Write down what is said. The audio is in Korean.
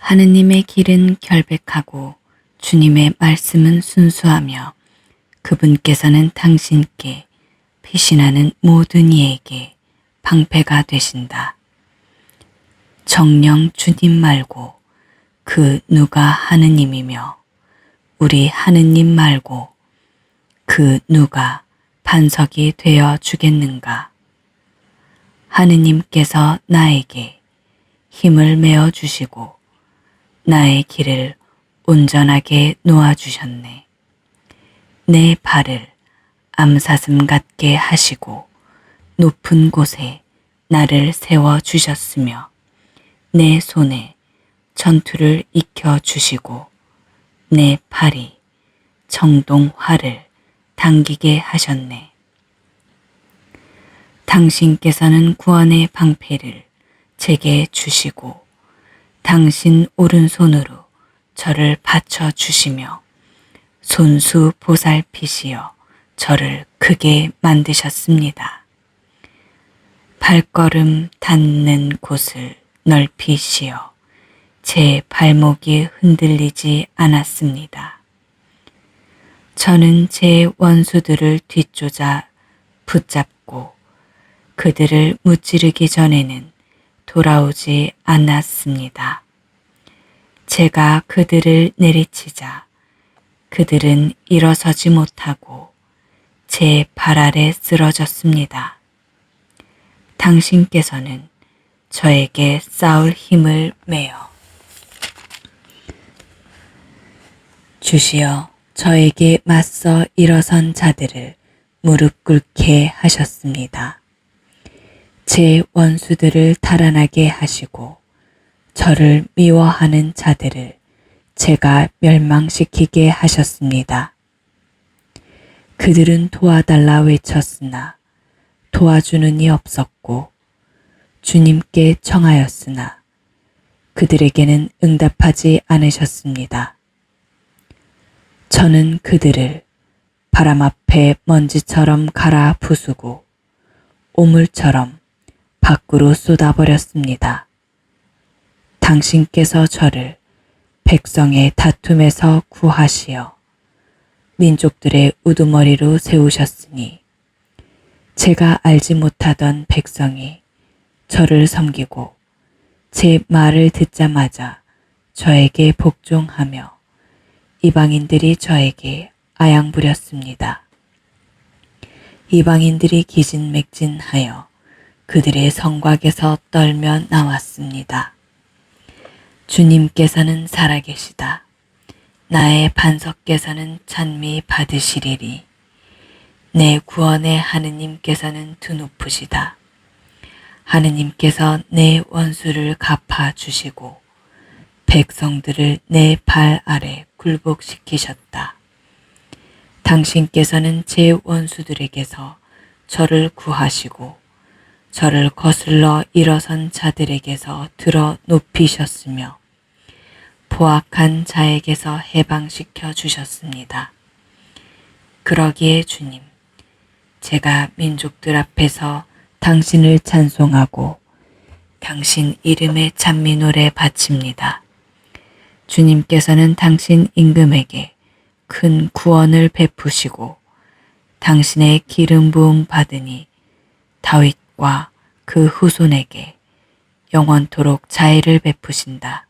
하느님의 길은 결백하고 주님의 말씀은 순수하며 그분께서는 당신께 피신하는 모든 이에게 방패가 되신다. 정령 주님 말고 그 누가 하느님이며 우리 하느님 말고 그 누가 반석이 되어 주겠는가. 하느님께서 나에게 힘을 메어 주시고 나의 길을 온전하게 놓아주셨네. 내 발을 암사슴 같게 하시고 높은 곳에 나를 세워 주셨으며 내 손에 전투를 익혀 주시고 내 팔이 활을 당기게 하셨네. 당신께서는 구원의 방패를 제게 주시고 당신 오른손으로 저를 받쳐 주시며 손수 보살피시어 저를 크게 만드셨습니다. 발걸음 닿는 곳을 넓히시어 제 발목이 흔들리지 않았습니다. 저는 제 원수들을 뒤쫓아 붙잡고 그들을 무찌르기 전에는 돌아오지 않았습니다. 제가 그들을 내리치자 그들은 일어서지 못하고 제 발 아래 쓰러졌습니다. 당신께서는 저에게 싸울 힘을 매어 주시어 저에게 맞서 일어선 자들을 무릎 꿇게 하셨습니다. 제 원수들을 달아나게 하시고 저를 미워하는 자들을 제가 멸망시키게 하셨습니다. 그들은 도와달라 외쳤으나 도와주는 이 없었고 주님께 청하였으나 그들에게는 응답하지 않으셨습니다. 저는 그들을 바람 앞에 먼지처럼 갈아 부수고 오물처럼 밖으로 쏟아버렸습니다. 당신께서 저를 백성의 다툼에서 구하시어 민족들의 우두머리로 세우셨으니 제가 알지 못하던 백성이 저를 섬기고 제 말을 듣자마자 저에게 복종하며 이방인들이 저에게 아양 부렸습니다. 이방인들이 기진맥진하여 그들의 성곽에서 떨며 나왔습니다. 주님께서는 살아계시다. 나의 반석께서는 찬미 받으시리리. 내 구원의 하느님께서는 드높으시다. 하느님께서 내 원수를 갚아 주시고 백성들을 내 발 아래 굴복시키셨다. 당신께서는 제 원수들에게서 저를 구하시고 저를 거슬러 일어선 자들에게서 들어 높이셨으며 포악한 자에게서 해방시켜 주셨습니다. 그러기에 주님, 제가 민족들 앞에서 당신을 찬송하고 당신 이름의 찬미 노래 바칩니다. 주님께서는 당신 임금에게 큰 구원을 베푸시고 당신의 기름 부음 받으니 다윗 과그 후손에게 영원토록 자애를 베푸신다.